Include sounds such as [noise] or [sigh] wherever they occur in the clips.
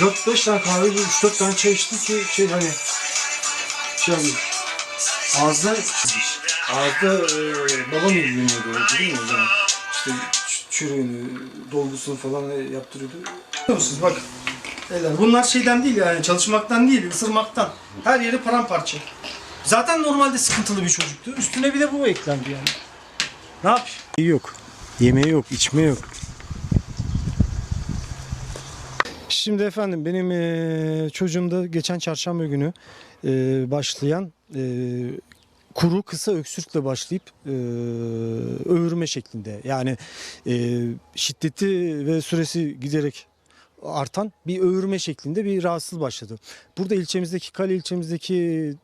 4-5 tane kahve, 3-4 tane çay içtim ki şey hani şey yapıyor. Ağızda ağızda e, babam ilgileniyordu değil mi o zaman? İşte çürüğünü, dolgusunu falan yaptırıyordu. Biliyor musunuz bak. Beyler, bunlar şeyden değil yani çalışmaktan değil ısırmaktan. Her yeri paramparça. Zaten normalde sıkıntılı bir çocuktu. Üstüne bir de bu eklendi yani. Ne yapayım? Yok. Yemeği yok, içme yok. Şimdi efendim benim eee çocuğumda geçen çarşamba günü eee, başlayan eee, kuru kısa öksürükle başlayıp eee öğürme şeklinde yani eee, şiddeti ve süresi giderek artan bir öğürme şeklinde bir rahatsızlık başladı. Burada ilçemizdeki Kale ilçemizdeki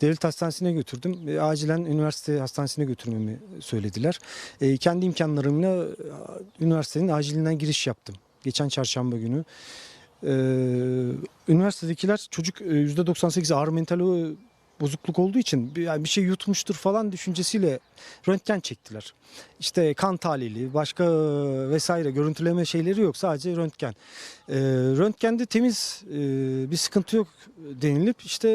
devlet hastanesine götürdüm. E, acilen üniversite hastanesine götürmemi söylediler. E, kendi imkanlarımla e, üniversitenin acilinden giriş yaptım. Geçen çarşamba günü. E, üniversitedekiler çocuk e, %98 ağır mental o bozukluk olduğu için bir- yani bir şey yutmuştur falan düşüncesiyle röntgen çektiler. İşte kan tahlili, başka vesaire görüntüleme şeyleri yok. Sadece röntgen. E, röntgende temiz e, bir sıkıntı yok denilip işte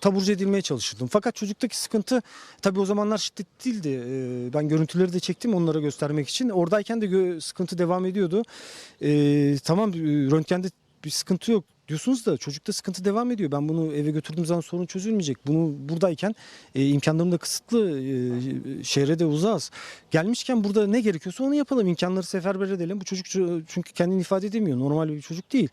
taburcu edilmeye çalışıldım. Fakat çocuktaki sıkıntı tabii o zamanlar şiddet değildi. E, ben görüntüleri de çektim onlara göstermek için. Oradayken de gö- sıkıntı devam ediyordu. E, tamam röntgende bir sıkıntı yok diyorsunuz da çocukta sıkıntı devam ediyor. Ben bunu eve götürdüğüm zaman sorun çözülmeyecek. Bunu buradayken e, imkanlarım da kısıtlı. E, şehre de uzağız. Gelmişken burada ne gerekiyorsa onu yapalım. İmkanları seferber edelim. Bu çocuk ço- çünkü kendini ifade edemiyor. Normal bir çocuk değil.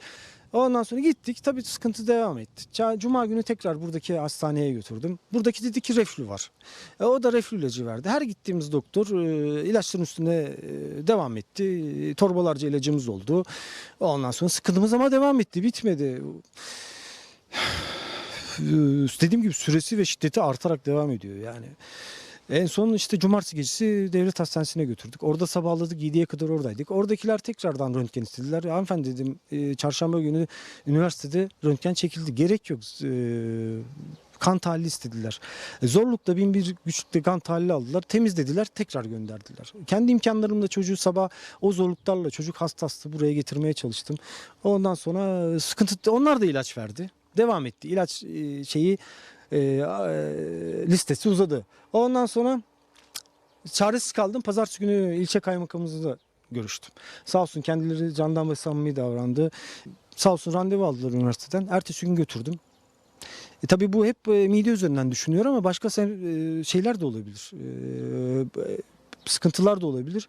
Ondan sonra gittik. Tabii sıkıntı devam etti. Cuma günü tekrar buradaki hastaneye götürdüm. Buradaki dedi ki reflü var. E, o da reflü ilacı verdi. Her gittiğimiz doktor e, ilaçların üstüne e, devam etti. E, torbalarca ilacımız oldu. Ondan sonra sıkıntımız ama devam etti. Bitmedi. E, Dediğim [sighs] gibi süresi ve şiddeti artarak devam ediyor yani. En son işte cumartesi gecesi devlet hastanesine götürdük. Orada sabahladık 7'ye kadar oradaydık. Oradakiler tekrardan röntgen istediler. Hanımefendi dedim e, çarşamba günü üniversitede röntgen çekildi. Gerek yok. Kan tahlili istediler. E, zorlukla bin bir güçlükle kan tahlili aldılar. Temizlediler tekrar gönderdiler. Kendi imkanlarımla çocuğu sabah o zorluklarla çocuk hastası buraya getirmeye çalıştım. Ondan sonra e, sıkıntı onlar da ilaç verdi. Devam etti. İlaç e, şeyi listesi uzadı. Ondan sonra çaresiz kaldım. Pazartesi günü ilçe kaymakamımızla görüştüm. Sağ olsun kendileri candan ve samimi davrandı. Sağ olsun randevu aldılar üniversiteden. Ertesi gün götürdüm. E tabii bu hep e, mide üzerinden düşünüyor ama başka sen- e, şeyler de olabilir. E, e, sıkıntılar da olabilir.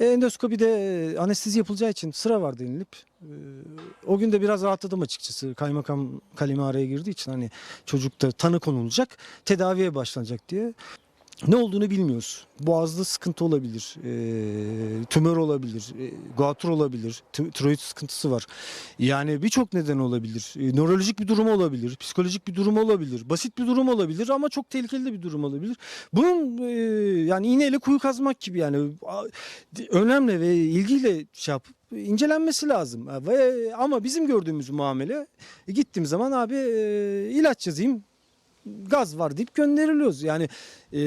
E, endoskopide e, anestezi yapılacağı için sıra var denilip e, o gün de biraz rahatladım açıkçası. Kaymakam kalemi araya girdiği için hani çocukta tanı konulacak, tedaviye başlanacak diye. Ne olduğunu bilmiyoruz. Boğazda sıkıntı olabilir, e, tümör olabilir, e, guatr olabilir, tiroid sıkıntısı var. Yani birçok neden olabilir. E, nörolojik bir durum olabilir, psikolojik bir durum olabilir, basit bir durum olabilir ama çok tehlikeli bir durum olabilir. Bunun e, yani iğneyle kuyu kazmak gibi yani önemli ve ilgiyle şey yapıp incelenmesi lazım. Ve ama bizim gördüğümüz muamele e, gittiğim zaman abi e, ilaç yazayım gaz var deyip gönderiliyoruz. Yani e,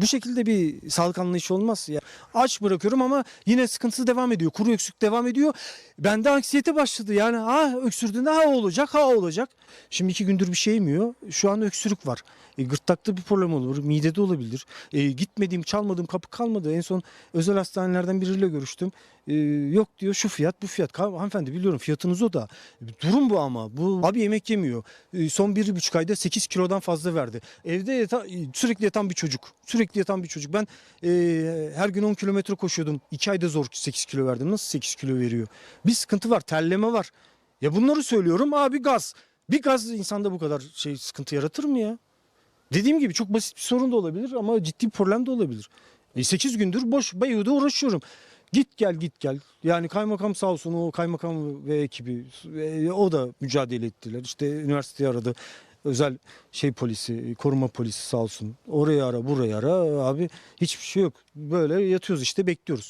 bu şekilde bir sağlık anlayışı olmaz. Ya, aç bırakıyorum ama yine sıkıntısı devam ediyor. Kuru öksürük devam ediyor. Bende anksiyete başladı. Yani ha öksürdüğünde ha olacak ha olacak. Şimdi iki gündür bir şey yemiyor. Şu an öksürük var. E, gırtlakta bir problem olur. Midede olabilir. E, gitmediğim çalmadığım kapı kalmadı. En son özel hastanelerden biriyle görüştüm. E, yok diyor şu fiyat bu fiyat. Hanımefendi biliyorum fiyatınız o da. Durum bu ama. Bu abi yemek yemiyor. E, son bir buçuk ayda 8 kilodan fazla verdi. Evde yata- sürekli yatan bir çocuk. Sürekli yatan bir çocuk. Ben e, her gün 10 kilometre koşuyordum. 2 ayda zor 8 kilo verdim. Nasıl 8 kilo veriyor? Bir sıkıntı var. Terleme var. Ya bunları söylüyorum. Abi gaz. Bir gaz insanda bu kadar şey sıkıntı yaratır mı ya? Dediğim gibi çok basit bir sorun da olabilir ama ciddi bir problem de olabilir. E 8 gündür boş bayıda uğraşıyorum. Git gel git gel. Yani kaymakam sağ olsun o kaymakam ve ekibi e, o da mücadele ettiler. İşte üniversiteyi aradı. Özel şey polisi, koruma polisi sağ olsun. Oraya ara, buraya ara. Abi hiçbir şey yok. Böyle yatıyoruz işte bekliyoruz.